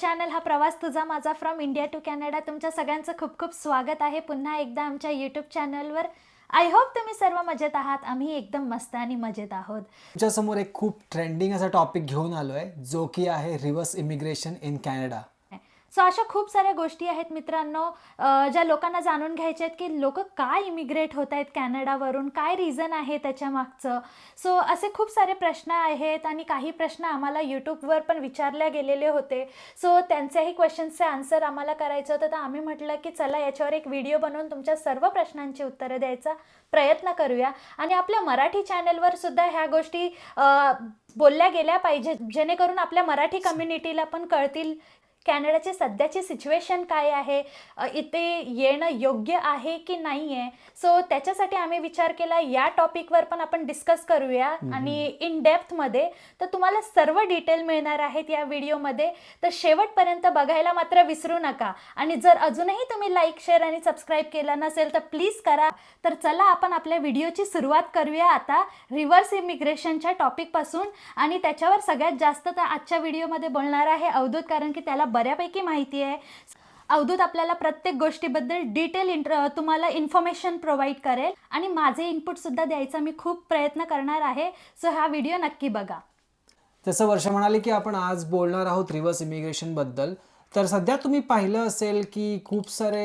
Channel हा प्रवास तुझा माझा फ्रॉम इंडिया टू कॅनडा तुमच्या सगळ्यांचं खूप खूप स्वागत आहे. पुन्हा एकदा आमच्या यूट्यूब चॅनलवर आय होप तुम्ही सर्व मजेत आहात. आम्ही एकदम मस्त आणि मजेत आहोत. तुमच्यासमोर एक खूप ट्रेंडिंग असा टॉपिक घेऊन आलो आहे जो की आहे reverse immigration in Canada so अशा खूप साऱ्या गोष्टी आहेत मित्रांनो ज्या लोकांना जाणून घ्यायच्या आहेत की लोक काय इमिग्रेट होत आहेत कॅनडावरून काय रिझन आहे त्याच्या मागचं. सो असे खूप सारे प्रश्न आहेत आणि काही प्रश्न आम्हाला यूट्यूबवर पण विचारले गेलेले होते. सो त्यांच्याही क्वेश्चन्सचे आन्सर आम्हाला करायचं होतं. तर आम्ही म्हटलं की चला याच्यावर एक व्हिडिओ बनवून तुमच्या सर्व प्रश्नांची उत्तरं द्यायचा प्रयत्न करूया. आणि आपल्या मराठी चॅनलवर सुद्धा ह्या गोष्टी बोलल्या गेल्या पाहिजेत. जेणेकरून आपल्या मराठी कम्युनिटीला पण कळतील कॅनडाची सध्याची सिच्युएशन काय आहे? इथे येणं योग्य आहे की नाही आहे सो त्याच्यासाठी आम्ही विचार केला या टॉपिकवर पण आपण डिस्कस करूया आणि इन डेप्थमध्ये तर तुम्हाला सर्व डिटेल मिळणार आहेत या व्हिडिओमध्ये तर शेवटपर्यंत बघायला मात्र विसरू नका. आणि जर अजूनही तुम्ही लाईक शेअर आणि सबस्क्राईब केलं नसेल तर प्लीज करा. तर चला आपण आपल्या व्हिडिओची सुरुवात करूया आता रिव्हर्स इमिग्रेशनच्या टॉपिकपासून आणि त्याच्यावर सगळ्यात जास्त तर आजच्या व्हिडिओमध्ये बोलणार आहे अवधूत कारण की त्याला बऱ्यापैकी माहिती आहे. अवधूत आपल्याला प्रत्येक गोष्टीबद्दल डिटेल इंटर तुम्हाला इन्फॉर्मेशन प्रोव्हाइड करेल. आणि माझे इनपुट सुद्धा द्यायचा मी खूप प्रयत्न करणार आहे. सो हा व्हिडिओ नक्की बघा. जसं वर्ष म्हणाले की आपण आज बोलणार आहोत रिव्हर्स इमिग्रेशनबद्दल तर सध्या तुम्ही पाहिलं असेल की खूप सारे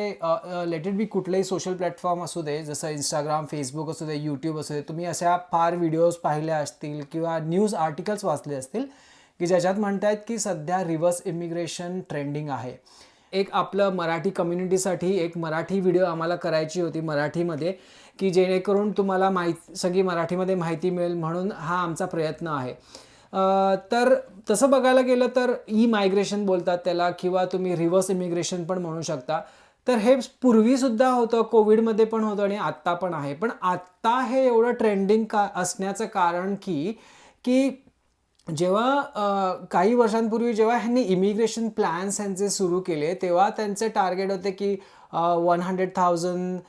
लेटेड बी कुठलेही सोशल प्लॅटफॉर्म असू दे जसं इंस्टाग्राम फेसबुक असू दे यूट्यूब असू दे तुम्ही अशा फार व्हिडिओज पाहिल्या असतील किंवा न्यूज आर्टिकल्स वाचले असतील की ज्याच्यात म्हणतायत की सध्या रिव्हर्स इमिग्रेशन ट्रेंडिंग आहे. एक आपलं मराठी कम्युनिटीसाठी एक मराठी व्हिडिओ आम्हाला करायची होती मराठीमध्ये की जेणेकरून तुम्हाला माहिती सगळी मराठीमध्ये माहिती मिळेल म्हणून हा आमचा प्रयत्न आहे. तर तसं बघायला गेलं तर ई मायग्रेशन बोलतात त्याला किंवा तुम्ही रिव्हर्स इमिग्रेशन पण म्हणू शकता. तर हे पूर्वीसुद्धा होतं कोविडमध्ये पण होतं आणि आत्ता पण आहे. पण आत्ता हे एवढं ट्रेंडिंग का असण्याचं कारण की की जेव्हा काही वर्षांपूर्वी जेव्हा ह्यांनी इमिग्रेशन प्लॅन्स ह्यांचे सुरू केले तेव्हा त्यांचे टार्गेट होते की one hundred thousand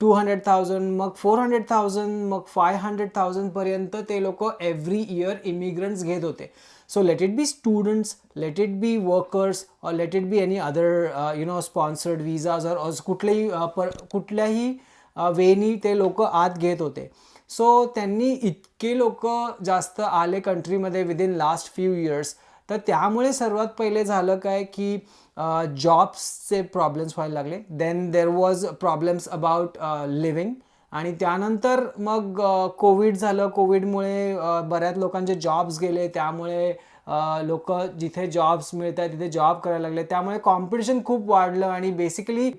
two hundred thousand मग फोर हंड्रेड थाउजंड मग फाय हंड्रेड थाउजंडपर्यंत ते लोक एव्हरी इयर इमिग्रंट्स घेत होते. So let it be students let it be workers और let it be any other you know sponsored visas और कुठलेही पर कुठल्याही वेनी ते लोक आत घेत होते. सो त्यांनी इतके लोक जास्त आले कंट्रीमध्ये विदिन लास्ट फ्यू इयर्स तर त्यामुळे सर्वात पहिले झालं काय की जॉब्सचे प्रॉब्लेम्स व्हायला लागले. Then there was problems about living आणि त्यानंतर मग कोविड झालं. कोविडमुळे बऱ्याच लोकांचे जॉब्स गेले. त्यामुळे लोक जिथे जॉब्स मिळत आहेत तिथे जॉब करायला लागले. त्यामुळे कॉम्पिटिशन खूप वाढलं. आणि बेसिकली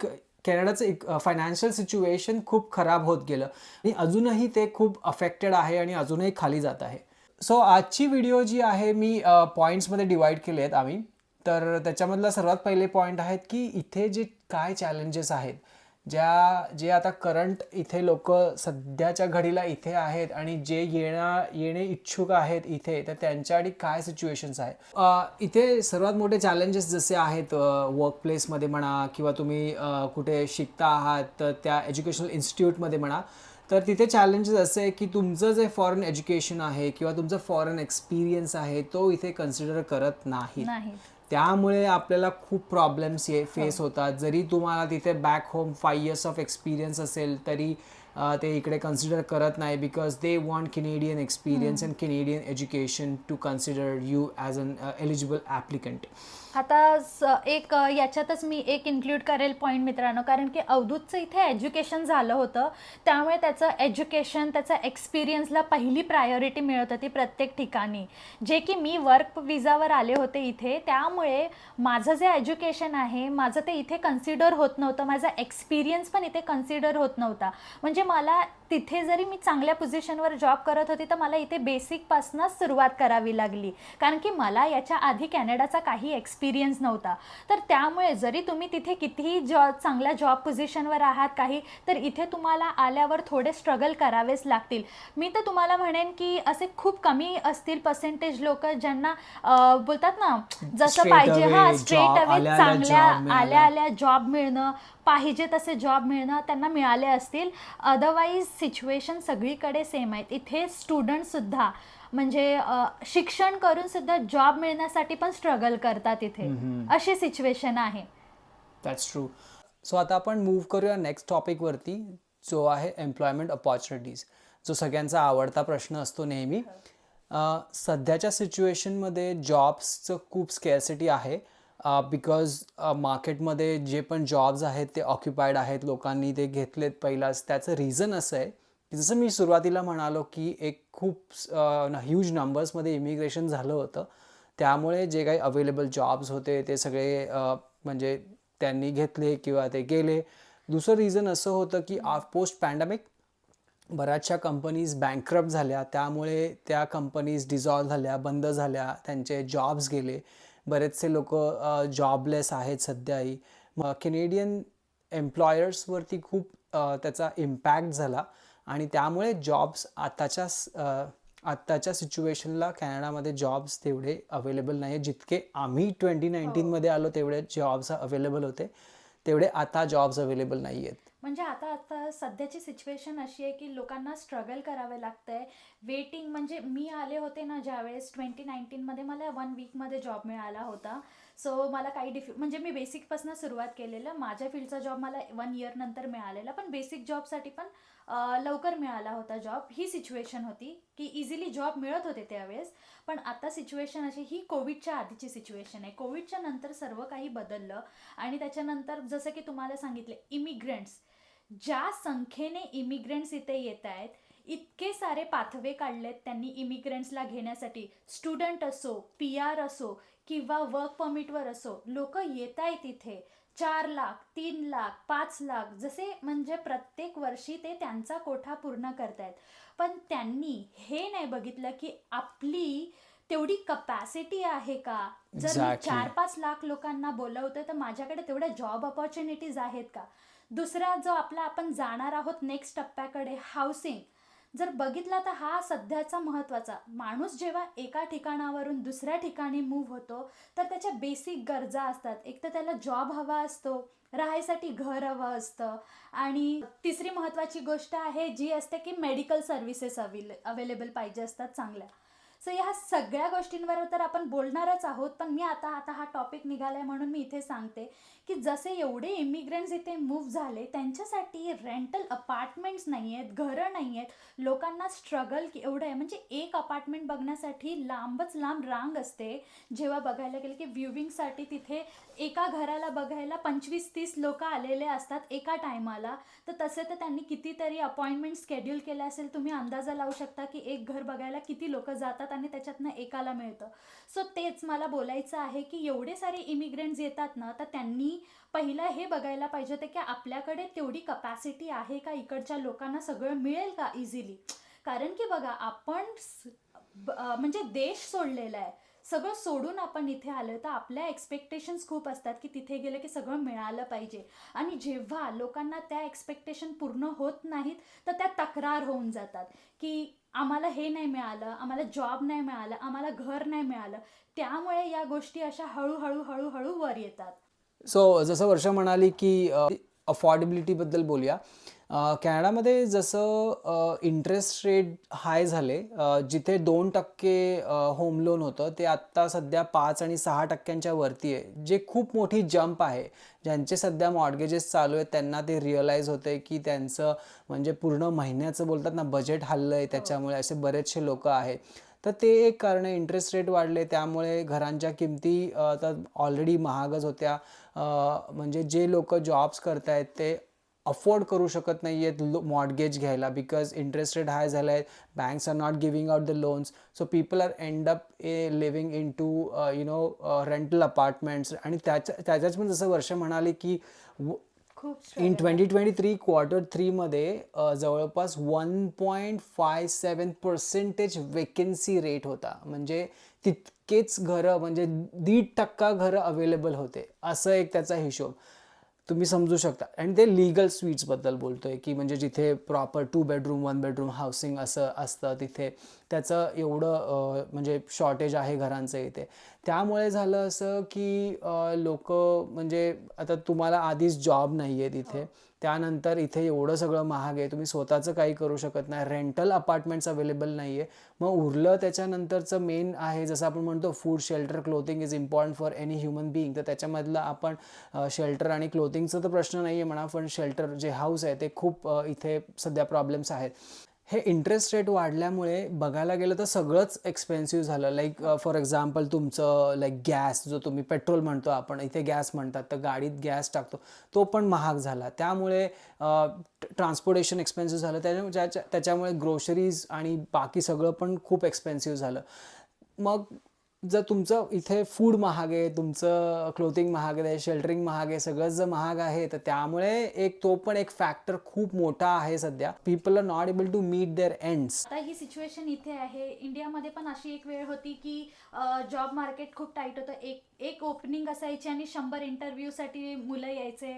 कॅनडाचं एक फायनान्शियल सिच्युएशन खूप खराब होत गेलं. आणि अजूनही ते खूप अफेक्टेड आहे आणि अजूनही खाली जात आहे. सो आजची व्हिडिओ जी आहे मी पॉईंट्समध्ये डिवाईड केले आहेत आम्ही. तर त्याच्यामधला सर्वात पहिले पॉईंट आहेत की इथे जे काय चॅलेंजेस आहेत ज्या जे आता करंट इथे लोक सध्याच्या घडीला इथे आहेत आणि जे येणार येणे इच्छुक आहेत इथे तर त्यांच्यासाठी काय सिच्युएशन्स आहे? इथे सर्वात मोठे चॅलेंजेस जसे आहेत वर्क प्लेसमध्ये म्हणा किंवा तुम्ही कुठे शिकता आहात तर त्या एज्युकेशनल इन्स्टिट्यूटमध्ये म्हणा तर तिथे चॅलेंजेस असे आहे की तुमचं जे फॉरेन एज्युकेशन आहे किंवा तुमचं फॉरेन एक्सपिरियन्स आहे तो इथे कन्सिडर करत नाही त्यामुळे आपल्याला खूप प्रॉब्लेम्स ये फेस होतात. जरी तुम्हाला तिथे back home five years of experience असेल तरी ते इकडे कन्सिडर करत नाही because they want Canadian experience and Canadian education to consider you as an eligible applicant आता स- एक याच्यातच मी एक इन्क्लूड करेल पॉईंट मित्रांनो. कारण की अवधूतचं इथे एज्युकेशन झालं होतं. त्यामुळे त्याचं एज्युकेशन त्याचा एक्सपिरियन्सला पहिली प्रायोरिटी मिळत होती प्रत्येक ठिकाणी. जे की मी वर्क विजावर आले होते इथे त्यामुळे माझं जे एज्युकेशन आहे माझं ते इथे कन्सिडर होत नव्हतं. माझा एक्सपिरियन्स पण इथे कन्सिडर होत नव्हता. म्हणजे मला तिथे जरी मी चांगल्या पोझिशनवर जॉब करत होती तर मला इथे बेसिकपासूनच सुरुवात करावी लागली. कारण की मला याच्या आधी कॅनडाचा काही एक्सपिरियन्स नव्हता. तर त्यामुळे जरी तुम्ही तिथे कितीही जॉब चांगल्या जॉब पोझिशनवर आहात काही तर इथे तुम्हाला आल्यावर थोडे स्ट्रगल करावेच लागतील. मी तर तुम्हाला म्हणेन की असे खूप कमी असतील पर्सेंटेज लोक ज्यांना बोलतात ना जसं पाहिजे हा स्ट्रेट अवे चांगल्या. आल्या आल्या जॉब मिळणं पाहिजे तसे जॉब मिळणं त्यांना मिळाले असतील. अदरवाईज सिच्युएशन सगळीकडे सेम आहेत. इथे स्टुडंटसुद्धा म्हणजे शिक्षण करून सुद्धा जॉब मिळण्यासाठी पण स्ट्रगल करतात इथे. अशी सिच्युएशन आहे. दॅट्स ट्रू सो आता आपण मूव्ह करूया नेक्स्ट टॉपिकवरती जो आहे एम्प्लॉयमेंट अपॉर्च्युनिटीज जो सगळ्यांचा आवडता प्रश्न असतो नेहमी. सध्याच्या सिच्युएशनमध्ये जॉब्सचं खूप स्केअरसिटी आहे. बिकॉज मार्केटमध्ये जे पण जॉब्स आहेत ते ऑक्युपाईड आहेत लोकांनी ते घेतलेत पहिलाच. त्याचं रिझन असं आहे की जसं मी सुरुवातीला म्हणालो की एक खूप ह्यूज नंबर्समध्ये इमिग्रेशन झालं होतं. त्यामुळे जे काही अवेलेबल जॉब्स होते ते सगळे म्हणजे त्यांनी घेतले किंवा ते गेले. दुसरं रिझन असं होतं की पोस्ट पॅन्डेमिक बऱ्याचशा कंपनीज बँकरप्ट झाल्या. त्यामुळे त्या कंपनीज डिझॉल्व झाल्या बंद झाल्या त्यांचे जॉब्स गेले. बरेचसे लोक जॉबलेस आहेत सध्याही. मग कॅनेडियन एम्प्लॉयर्सवरती खूप त्याचा इम्पॅक्ट झाला. आणि त्यामुळे जॉब्स अ, आत्ताच्या सिच्युएशनला कॅनडामध्ये जॉब्स तेवढे अवेलेबल नाही आहेत जितके आम्ही ट्वेंटी नाईन्टीनमध्ये आलो तेवढे जॉब्स अवेलेबल होते. तेवढे आता जॉब्स अवेलेबल नाही आहेत म्हणजे आता आता सध्याची सिच्युएशन अशी आहे की लोकांना स्ट्रगल करावे लागतंय. वेटिंग म्हणजे मी आले होते ना ज्यावेळेस ट्वेंटी नाईन्टीनमध्ये मला वन वीकमध्ये जॉब मिळाला होता. सो मला काही डिफि म्हणजे मी बेसिकपासून सुरुवात केलेलं. माझ्या फील्डचा जॉब मला वन इयर नंतर मिळालेला. पण बेसिक जॉबसाठी पण लवकर मिळाला होता जॉब ही सिच्युएशन होती की इझिली जॉब मिळत होते त्यावेळेस. पण आता सिच्युएशन अशी ही कोविडच्या आधीची सिच्युएशन आहे. कोविडच्या नंतर सर्व काही बदललं. आणि त्याच्यानंतर जसं की तुम्हाला सांगितले इमिग्रंट्स ज्या संख्येने इमिग्रंट्स इथे येत आहेत इतके सारे पाथवे काढलेत त्यांनी इमिग्रंट्सला घेण्यासाठी. स्टुडंट असो पी आर असो किंवा वर्क परमिटवर असो लोक येत आहेत इथे चार लाख तीन लाख पाच लाख जसे म्हणजे प्रत्येक वर्षी ते त्यांचा कोठा पूर्ण करतायत. पण त्यांनी हे नाही बघितलं की आपली तेवढी कपॅसिटी आहे का? जर मी Exactly. चार पाच लाख लोकांना बोलवतोय तर माझ्याकडे तेवढ्या जॉब ऑपॉर्च्युनिटीज आहेत का? दुसरा जो आपला आपण जाणार आहोत नेक्स्ट टप्प्याकडे हाऊसिंग जर बघितला तर हा सध्याचा महत्त्वाचा. माणूस जेव्हा एका ठिकाणावरून दुसऱ्या ठिकाणी मूव्ह होतो तर त्याच्या बेसिक गरजा असतात. एक तर त्याला जॉब हवा असतो राहायसाठी घर हवं असतं आणि तिसरी महत्त्वाची गोष्ट आहे जी असते की मेडिकल सर्व्हिसेस अवेले अवेलेबल पाहिजे असतात चांगल्या. सो ह्या सगळ्या गोष्टींवर तर आपण बोलणारच आहोत पण मी आता आता हा टॉपिक निघालाय म्हणून मी इथे सांगते की जसे एवढे इमिग्रंट्स इथे मूव्ह झाले त्यांच्यासाठी रेंटल अपार्टमेंट्स नाही आहेत घरं नाही आहेत लोकांना स्ट्रगल एवढं आहे. म्हणजे एक अपार्टमेंट बघण्यासाठी लांबच लांब रांग असते. जेव्हा बघायला गेलं की व्ह्युविंगसाठी तिथे एका घराला बघायला पंचवीस तीस लोक आलेले असतात एका टायमाला तर तसे तर त्यांनी कितीतरी अपॉइंटमेंट स्केड्यूल केले असेल तुम्ही अंदाजा लावू शकता की एक घर बघायला किती लोक जातात आणि त्याच्यातनं एकाला मिळतं. सो तेच मला बोलायचं आहे की एवढे सारे इमिग्रंट्स येतात ना तर त्यांनी पहिलं हे बघायला पाहिजे होतं की आपल्याकडे तेवढी कपॅसिटी आहे का? इकडच्या लोकांना सगळं मिळेल का इझिली कारण की बघा आपण म्हणजे देश सोडलेला आहे. सगळं सोडून आपण इथे आलो तर आपल्या एक्सपेक्टेशन्स खूप असतात की तिथे गेलं की सगळं मिळालं पाहिजे. आणि जेव्हा लोकांना त्या एक्सपेक्टेशन पूर्ण होत नाहीत तर त्या तक्रार होऊन जातात की आम्हाला हे नाही मिळालं आम्हाला जॉब नाही मिळालं आम्हाला घर नाही मिळालं. त्यामुळे या गोष्टी अशा हळूहळू हळूहळू वर येतात. सो जसं वर्षा म्हणाली की अफोर्डेबिलिटीबद्दल बोलूया. कॅनडामध्ये जसं इंटरेस्ट रेट हाय झाले जिथे दोन टक्के होम लोन होतं ते आत्ता सध्या पाच आणि सहा टक्क्यांच्या वरती आहे. जे खूप मोठी जंप आहे ज्यांचे सध्या मॉर्गेजेस चालू आहेत त्यांना ते रिअलाईज होते की त्यांचं म्हणजे पूर्ण महिन्याचं बोलतात ना बजेट हल्लं आहे त्याच्यामुळे असे बरेचसे लोक आहेत. तर ते एक कारण आहे. इंटरेस्ट रेट वाढले त्यामुळे घरांच्या किमती आता ऑलरेडी महागच होत्या. म्हणजे जे लोक जॉब्स करत आहेत ते अफोर्ड करू शकत नाही आहेत मॉडगेज घ्यायला बिकॉज इंटरेस्ट रेट हाय झाला आहे banks are not giving out the loans so people are end up a living in to you know rental apartments आणि त्याच्या त्याच्याच पण जसं वर्ष म्हणाले की खूप in twenty twenty three quarter थ्रीमध्ये जवळपास one point five seven percentage vacancy rate होता. म्हणजे तितकेच घरं म्हणजे दीड टक्का घरं अवेलेबल होते. असं एक त्याचा हिशोब. तुम्ही समजू शकता. आणि ते लिगल स्वीट्सबद्दल बोलतोय की म्हणजे जिथे proper two bedroom one bedroom housing असं असतं तिथे त्याचं एवढं म्हणजे शॉर्टेज आहे घरांचं इथे. त्यामुळे झालं असं की लोक म्हणजे आता तुम्हाला आधीच जॉब नाही आहे तिथे त्यानंतर इथे एवढं सगळं महाग आहे. तुम्ही स्वतःचं काही करू शकत नाही. रेंटल अपार्टमेंट्स अवेलेबल नाही आहे मग उरलं त्याच्यानंतरचं मेन आहे जसं आपण म्हणतो food shelter clothing is important for any human being तर त्याच्यामधलं आपण शेल्टर आणि क्लोथिंगचं तर प्रश्न नाही आहे म्हणा पण शेल्टर जे हाऊस आहे ते खूप इथे सध्या प्रॉब्लेम्स आहेत. हे इंटरेस्ट रेट वाढल्यामुळे बघायला गेलं तर सगळंच एक्सपेन्सिव्ह झालं. लाईक फॉर एक्झाम्पल तुमचं लाईक गॅस जो तुम्ही पेट्रोल म्हणतो आपण इथे गॅस म्हणतात तर गाडीत गॅस टाकतो तो पण महाग झाला. त्यामुळे ट्रान्सपोर्टेशन एक्सपेन्सिव्ह झालं. त्याच्या ज्याच्या त्याच्यामुळे ग्रोसरीज आणि बाकी सगळं पण खूप एक्सपेन्सिव्ह झालं. मग जर तुमचं इथे फूड महाग आहे तुमचं क्लोथिंग महाग आहे शेल्टरिंग महाग आहे सगळंच जर महाग आहे तर त्यामुळे एक तो पण एक फॅक्टर खूप मोठा आहे सध्या. People are not able to meet their ends आता ही सिच्युएशन इथे आहे. इंडियामध्ये पण अशी एक वेळ होती की जॉब मार्केट खूप टाईट होतं. एक एक ओपनिंग असायची आणि शंभर इंटरव्ह्यूसाठी मुलं यायचे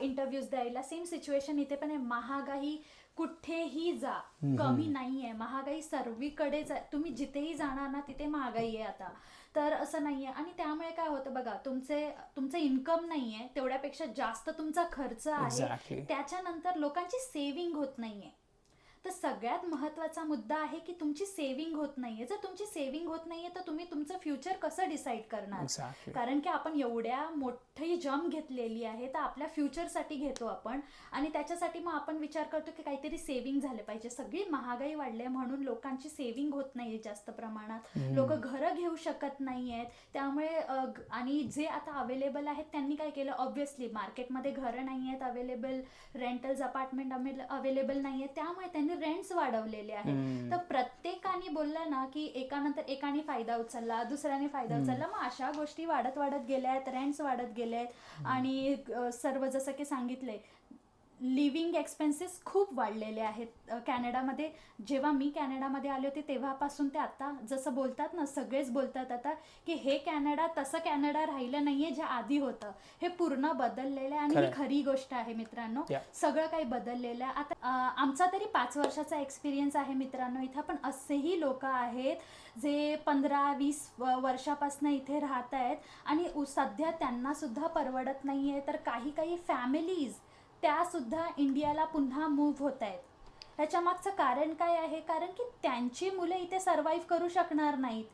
इंटरव्ह्यूज द्यायला. सेम सिच्युएशन इथे पण आहे. महागाई कुठेही जा. कमी नाही आहे महागाई सर्वीकडेच आहे तुम्ही जिथेही जाणार ना तिथे महागाई आहे आता. तर असं नाही आहे आणि त्यामुळे काय होतं बघा तुमचे तुमचं इन्कम नाही आहे तेवढ्यापेक्षा जास्त तुमचा खर्च आहे. त्याच्यानंतर लोकांची सेव्हिंग होत नाहीये. तर सगळ्यात महत्त्वाचा मुद्दा आहे की तुमची सेव्हिंग होत नाहीये. जर तुमची सेव्हिंग होत नाहीये तर तुम्ही तुमचं फ्युचर कसं डिसाईड करणार. कारण की आपण एवढ्या मोठी जम घेतलेली आहे तर आपल्या फ्युचरसाठी घेतो आपण. आणि त्याच्यासाठी मग आपण विचार करतो की काहीतरी सेव्हिंग झाले पाहिजे. सगळी महागाई वाढली म्हणून लोकांची सेव्हिंग होत नाहीये जास्त प्रमाणात. लोक घरं घेऊ शकत नाही आहेत त्यामुळे आणि जे आता अवेलेबल आहेत त्यांनी काय केलं? ऑब्व्हियसली मार्केटमध्ये घरं नाही आहेत अवेलेबल रेंटल्स अपार्टमेंट अवेलेबल नाही आहेत त्यामुळे त्यांनी रेंट्स वाढवलेले आहेत. तर प्रत्येकाने बोललं ना की एकानंतर एकाने फायदा उचलला दुसऱ्याने फायदा उचलला मग अशा गोष्टी वाढत वाढत गेल्या आहेत रेंट्स वाढत गेले आहेत आणि सर्व जसं की सांगितलंय लिव्हिंग एक्सपेन्सेस खूप वाढलेले आहेत. कॅनडामध्ये जेव्हा मी कॅनडामध्ये आले होते तेव्हापासून ते आता जसं बोलतात ना सगळेच बोलतात आता की हे कॅनडा तसं कॅनडा राहिलं नाहीये जे आधी होतं. हे पूर्ण बदललेलं आहे आणि ही. खरी गोष्ट आहे मित्रांनो. सगळं काही बदललेलं आहे. आता आमचा तरी पाच वर्षाचा एक्सपिरियन्स आहे मित्रांनो इथं पण असेही लोक आहेत जे पंधरा वीस वर्षापासून इथे राहत आहेत आणि सध्या त्यांना सुद्धा परवडत नाहीये. तर काही काही फॅमिलीज त्यासुद्धा इंडियाला पुन्हा मूव्ह होत आहेत. ह्याच्या मागचं कारण काय आहे? कारण की त्यांची मुलं इथे सर्वाईव्ह करू शकणार नाहीत.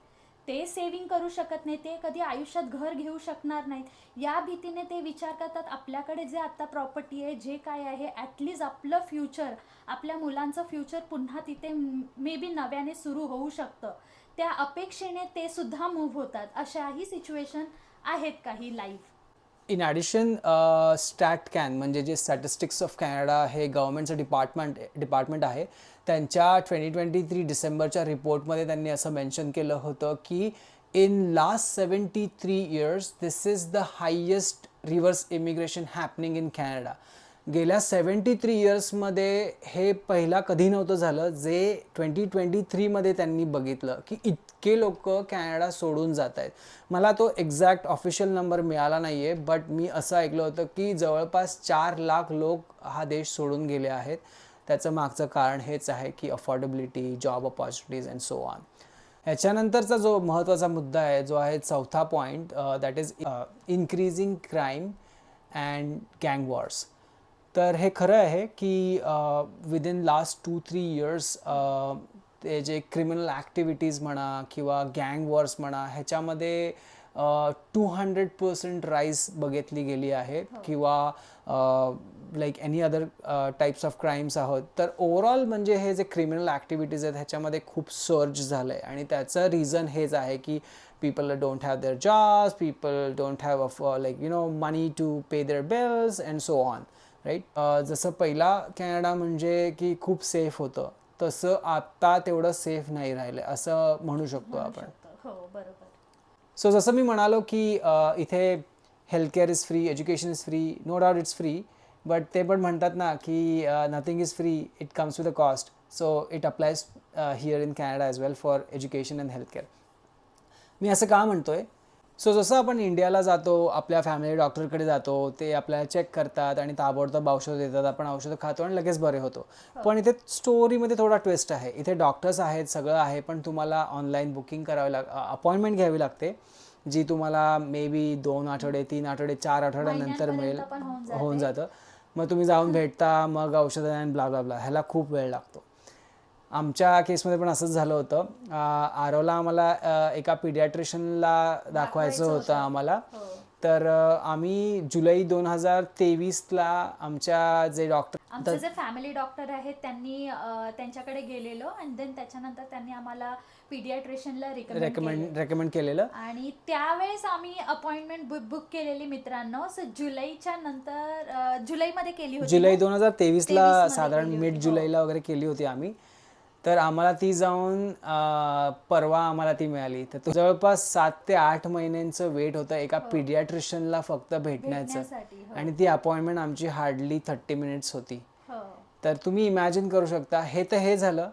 ते सेव्हिंग करू शकत नाही. ते कधी आयुष्यात घर घेऊ शकणार नाहीत. या भीतीने ते विचार करतात आपल्याकडे जे आता प्रॉपर्टी आहे जे काय आहे ॲटलीस्ट आपलं फ्युचर आपल्या मुलांचं फ्युचर पुन्हा तिथे मे बी नव्याने सुरू होऊ शकतं. त्या अपेक्षेने ते सुद्धा मूव्ह होतात. अशाही सिच्युएशन आहेत काही life in addition Stat Can म्हणजे जे स्टॅटिस्टिक्स ऑफ कॅनडा हे गव्हर्नमेंटचं डिपार्टमेंट डिपार्टमेंट आहे त्यांच्या ट्वेंटी ट्वेंटी थ्री डिसेंबरच्या रिपोर्टमध्ये त्यांनी असं मेन्शन केलं होतं की in last seventy three years this is the highest reverse immigration happening in Canada गेल्या सेवन्टी थ्री इयर्समध्ये हे पहिला कधी नव्हतं झालं जे ट्वेंटी ट्वेंटी थ्रीमध्ये त्यांनी बघितलं की इतके लोक कॅनडा सोडून जात आहेत. मला तो एक्झॅक्ट ऑफिशियल नंबर मिळाला नाही आहे बट मी असं ऐकलं होतं की जवळपास चार लाख लोक हा देश सोडून गेले आहेत. त्याचं मागचं कारण हेच आहे की affordability job opportunities and so on ह्याच्यानंतरचा जो महत्त्वाचा मुद्दा आहे जो आहे चौथा point that is increasing crime and गँग वॉर्स तर हे खरं आहे की within last two three years ते जे क्रिमिनल ॲक्टिव्हिटीज म्हणा किंवा गँग वॉर्स म्हणा ह्याच्यामध्ये टू हंड्रेड पर्सेंट राईज बघितली गेली आहे किंवा like any other types of crimes आहोत. तर ओव्हरऑल म्हणजे हे जे क्रिमिनल ॲक्टिव्हिटीज आहेत ह्याच्यामध्ये खूप सर्ज झालं आहे आणि त्याचं रिझन हेच आहे की people don't have their jobs people don't have a, like you know money to pay their bills and so on. Right? जसं पहिला कॅनडा म्हणजे की खूप सेफ होतं. तसं आता तेवढं सेफ नाही राहिलं असं म्हणू शकतो आपण. हो बरोबर. सो जसं मी म्हणालो की इथे healthcare is free education is free no doubt it's free but ते पण म्हणतात ना की nothing is free it comes with a cost so it applies here in Canada as well for education and healthcare मी असं का म्हणतोय? So जसं आपण इंडियाला जातो आपल्या फॅमिली डॉक्टरकडे जातो ते आपल्याला चेक करतात आणि ताबडतोब औषधं देतात आपण औषधं खातो आणि लगेच बरे होतो. पण इथे स्टोरीमध्ये थोडा ट्विस्ट आहे. इथे डॉक्टर्स आहेत सगळं आहे पण तुम्हाला ऑनलाईन बुकिंग करावी लाग अपॉइंटमेंट घ्यावी लागते जी तुम्हाला मे बी दोन आठवडे तीन आठवडे चार आठवड्यानंतर मिळेल. होऊन जाते. होऊन जातं. मग तुम्ही जाऊन भेटता मग औषधं आणि ब्ला ब्ला ब्ला ह्याला खूप वेळ लागतो. आमच्या केसमध्ये पण असंच झालं होतं. आ, आरवला आम्हाला एका पिडियाट्रिशियनला दाखवायचं होतं आम्हाला. तर अ, आम्ही जुलै दोन हजार तेवीसला आमच्या जे डॉक्टर आमचे जे फॅमिली डॉक्टर आहेत त्यांनी त्यांच्याकडे गेलेलो आणि देन त्याच्यानंतर त्यांनी आम्हाला पिडियाट्रिशियनला रिकमेंड रेकमेंड केलेलं. आणि त्यावेळेस आम्ही अपॉइंटमेंट बुक केलेली मित्रांनो. सो जुलैच्या नंतर जुलैमध्ये केली होती जुलै? दोन हजार तेवीसला 23 मध्ये साधारण मिड होती, हो. जुलैला वगैरे केली होती आम्ही. तर आम्हाला ती जाऊन परवा आम्हाला ती मिळाली. तर तो जवळपास सात ते आठ महिन्यांचं वेट होतं एका पिडियाट्रिशियनला फक्त भेटण्याचं. हो. आणि ती अपॉइंटमेंट आमची हार्डली थर्टी मिनिट्स होती. हो. तर तुम्ही इमॅजिन करू शकता हे तर हे झालं.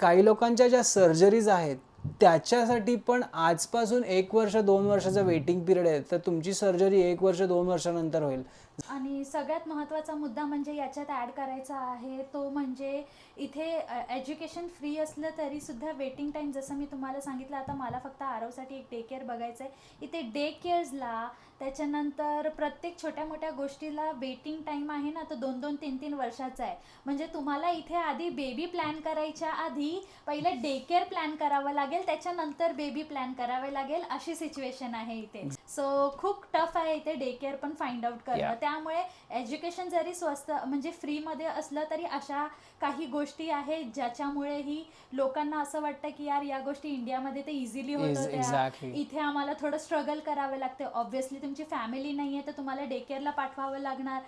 काही लोकांच्या ज्या सर्जरीज आहेत त्याच्यासाठी पण आजपासून एक वर्ष दोन वर्षाचा वेटिंग पिरियड आहे. तर तुमची सर्जरी एक वर्ष दोन वर्षानंतर होईल. आणि सगळ्यात महत्त्वाचा मुद्दा म्हणजे याच्यात ॲड करायचा आहे तो म्हणजे इथे एज्युकेशन फ्री असलं तरी सुद्धा वेटिंग टाईम जसं मी तुम्हाला सांगितलं आता मला फक्त आरवसाठी एक डे केअर बघायचं आहे इथे डे केअर्सला त्याच्यानंतर प्रत्येक छोट्या मोठ्या गोष्टीला वेटिंग टाईम आहे ना तो दोन दोन तीन तीन वर्षाचा आहे. म्हणजे तुम्हाला इथे आधी बेबी प्लॅन करायच्या आधी पहिलं डे केअर प्लॅन करावं लागेल त्याच्यानंतर बेबी प्लॅन करावे लागेल अशी सिच्युएशन आहे इथे. सो खूप टफ आहे इथे डे केअर पण फाइंड आउट करणं. त्यामुळे एज्युकेशन जरी स्वस्त म्हणजे फ्रीमध्ये असलं तरी अशा काही गोष्टी आहेत ज्याच्यामुळे ही लोकांना असं वाटतं की यार या गोष्टी इंडियामध्ये ते इझिली होत होत्या. इथे आम्हाला थोडं स्ट्रगल करावे लागते. ऑब्व्हियसली तुमची फॅमिली नाही आहे तर तुम्हाला डे केअरला पाठवावं लागणार.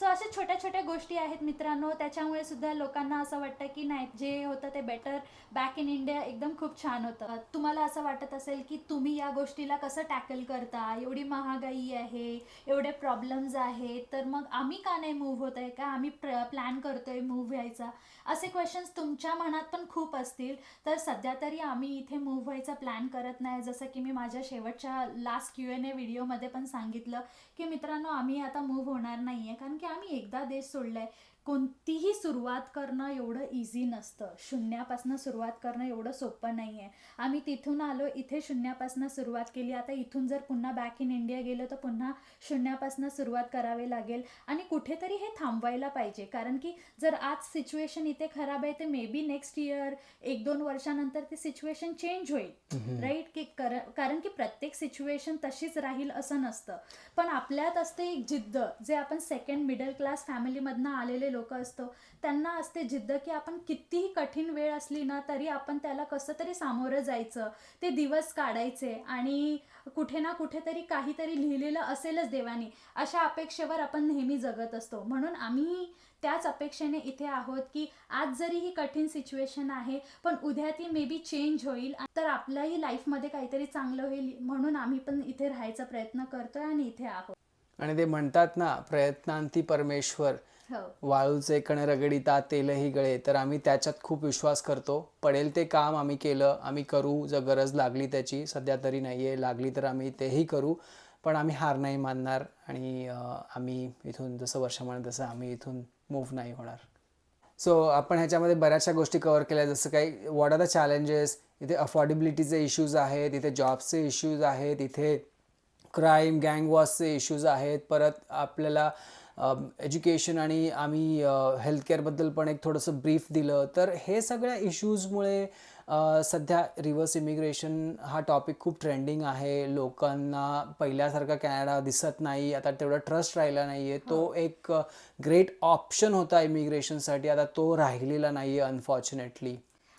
सो अशा छोट्या छोट्या गोष्टी आहेत मित्रांनो. त्याच्यामुळे सुद्धा लोकांना असं वाटतं की नाही जे होतं ते बेटर बॅक इन इंडिया एकदम खूप छान होतं. तुम्हाला असं वाटत असेल की तुम्ही या गोष्टीला कसं टॅकल करता? एवढी महागाई आहे एवढे प्रॉब्लेम्स आहेत. तर मग आम्ही का नाही मूव्ह होत आहे का आम्ही प्लॅन करतोय मूव्ह करायचा असे क्वेश्चन्स तुमच्या मनात पण खूप असतील. तर सध्या तरी आम्ही इथे मूव्ह व्हायचा प्लॅन करत नाही. जसं की मी माझ्या शेवटच्या लास्ट क्यू एन ए व्हिडिओमध्ये पण सांगितलं की मित्रांनो आम्ही आता मूव्ह होणार नाही आहे कारण की आम्ही एकदा देश सोडलाय. कोणतीही सुरुवात करणं एवढं इझी नसतं. शून्यापासून सुरुवात करणं एवढं सोपं नाही आहे आम्ही तिथून आलो इथे शून्यापासून सुरुवात केली. आता इथून जर पुन्हा बॅक इन इंडिया गेलो तर पुन्हा शून्यापासून सुरुवात करावी लागेल. आणि कुठेतरी हे थांबवायला पाहिजे. कारण की जर आज सिच्युएशन इथे खराब आहे तर मे बी नेक्स्ट इयर एक दोन वर्षानंतर ती सिच्युएशन चेंज होईल. राईट की कर कारण की प्रत्येक सिच्युएशन तशीच राहील असं नसतं. पण आपल्यात असते एक जिद्द जे आपण सेकंड मिडल क्लास फॅमिलीमधनं आलेले लोक असतो त्यांना असते जिद्द की आपण कितीही कठीण वेळ असली ना तरी आपण त्याला कसं तरी सामोरं जायचं ते दिवस काढायचे आणि कुठे ना कुठेतरी काहीतरी लिहिलेलं असेलच देवानी अशा अपेक्षेवर आपण नेहमी जगत असतो. म्हणून आम्ही त्याच अपेक्षेने इथे आहोत की आज जरी ही कठीण सिच्युएशन आहे पण उद्या ती मे बी चेंज होईल तर आपल्याही लाईफमध्ये काहीतरी चांगलं होईल म्हणून आम्ही पण इथे राहायचा प्रयत्न करतोय आणि इथे आहोत. आणि ते म्हणतात ना प्रयत्नांती परमेश्वर. हो. वाळूचे कण रगडिता तेलही गळे. तर आम्ही त्याच्यात खूप विश्वास करतो. पडेल ते काम आम्ही केलं आम्ही करू. जर गरज लागली त्याची सध्या तरी नाही आहे लागली तर आम्ही तेही करू. पण आम्ही हार नाही मानणार आणि आम्ही इथून जसं वर्ष म्हणत तसं आम्ही इथून मूव्ह नाही होणार. सो आपण ह्याच्यामध्ये बऱ्याचशा गोष्टी कवर केल्या. जसं काही वॉट आर द चॅलेंजेस इथे अफोर्डेबिलिटीचे इश्यूज आहेत इथे जॉबचे इश्यूज आहेत इथे क्राईम गँगवॉसचे इश्यूज आहेत. परत आपल्याला एज्युकेशन आणि आम्ही हेल्थ केअरबद्दल पण एक थोडंसं ब्रीफ दिलं. तर हे सगळ्या इश्यूजमुळे सध्या रिव्हर्स इमिग्रेशन हा टॉपिक खूप ट्रेंडिंग आहे. लोकांना पहिल्यासारखा कॅनडा दिसत नाही. आता तेवढा ट्रस्ट राहिला नाही आहे तो एक ग्रेट ऑप्शन होता इमिग्रेशनसाठी आता तो राहिलेला नाही आहे अनफॉर्च्युनेटली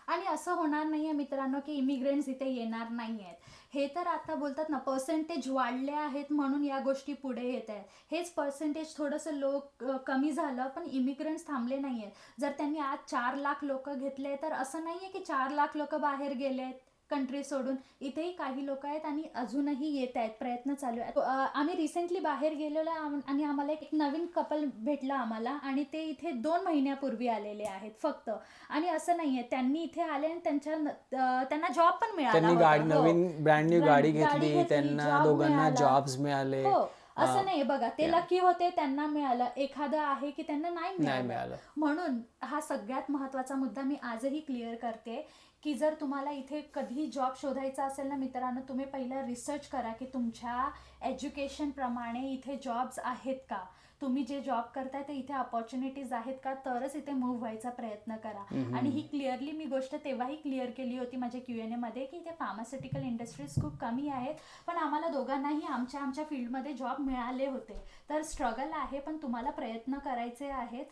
आणि असं होणार नाहीये मित्रांनो की इमिग्रेंट्स इथे येणार नाही आहेत हे तर आता बोलतात ना पर्सेंटेज वाढले आहेत म्हणून या गोष्टी पुढे येत आहेत. हेच पर्सेंटेज थोडंसं लोक कमी झालं पण इमिग्रंट्स थांबले नाही आहेत जर त्यांनी आज चार लाख लोक घेतले तर असं नाही आहे की चार लाख लोक बाहेर गेले आहेत कंट्री सोडून इथेही काही लोक आहेत आणि अजूनही येत आहेत प्रयत्न चालू आहेत. आम्ही रिसेंटली बाहेर गेलेलो आणि आम्हाला एक नवीन कपल भेटलं आम्हाला आणि ते इथे दोन महिन्यापूर्वी आलेले आहेत फक्त. आणि असं नाहीये त्यांनी इथे आले आणि त्यांच्या त्यांना जॉब पण मिळाला हो. नवीन ब्रँड न्यू गाडी घेतली त्यांना दोघांना. जॉब्स मिळाले. हो असं. नाही बघा ते लकी होते त्यांना मिळालं. एखादं आहे की त्यांना नाही नाही मिळालं. म्हणून हा सगळ्यात महत्त्वाचा मुद्दा मी आजही क्लिअर करते की जर तुम्हाला इथे कधी जॉब शोधायचा असेल ना मित्रांनो तुम्ही पहिला रिसर्च करा की तुमच्या एज्युकेशन प्रमाणे इथे जॉब्स आहेत का? तुम्ही जे जॉब करताय ते इथे अपॉर्च्युनिटीज आहेत का? तरच इथे मूव्ह व्हायचा प्रयत्न करा. आणि ही क्लिअरली मी गोष्ट तेव्हाही क्लिअर केली होती माझ्या क्यू एन एमध्ये की इथे फार्मास्युटिकल इंडस्ट्रीज खूप कमी आहेत पण आम्हाला दोघांनाही आमच्या आमच्या फील्डमध्ये जॉब मिळाले होते. तर स्ट्रगल आहे पण तुम्हाला प्रयत्न करायचे आहेत.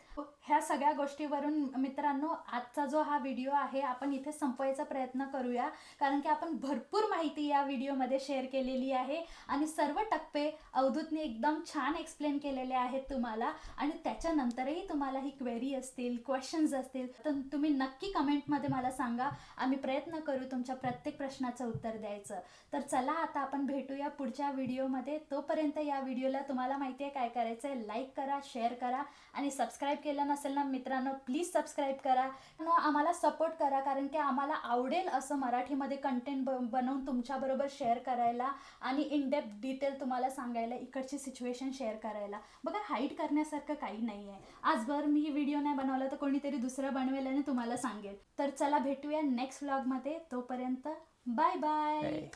ह्या सगळ्या गोष्टीवरून मित्रांनो आजचा जो हा व्हिडिओ आहे आपण इथे संपवायचा प्रयत्न करूया. कारण की आपण भरपूर माहिती या व्हिडिओमध्ये शेअर केलेली आहे आणि सर्व टप्पे अवधूतने एकदम छान एक्सप्लेन केलेले आहेत तुम्हाला. आणि त्याच्यानंतरही तुम्हाला ही क्वेरी असतील क्वेश्चन्स असतील तर तुम्ही नक्की कमेंटमध्ये मला सांगा. आम्ही प्रयत्न करू तुमच्या प्रत्येक प्रश्नाचं उत्तर द्यायचं. तर चला आता आपण भेटूया पुढच्या व्हिडिओमध्ये. तोपर्यंत या व्हिडिओला तुम्हाला माहिती आहे काय करायचं आहे लाईक करा शेअर करा आणि सबस्क्राईब केलं नसेल ना मित्रांनो प्लीज सबस्क्राईब करा. आम्हाला सपोर्ट करा कारण की आम्हाला आवडेल असं मराठीमध्ये कंटेंट ब बनवून तुमच्याबरोबर शेअर करायला आणि इनडेप्थ डिटेल तुम्हाला सांगायला इकडची सिच्युएशन शेअर करायला. बघा हाईट करण्यासारखं काही नाही आहे आजभर मी व्हिडिओ नाही बनवला तर कोणीतरी दुसरं बनवेल आणि तुम्हाला सांगेल. तर चला भेटूया नेक्स्ट व्लॉगमध्ये तोपर्यंत बाय बाय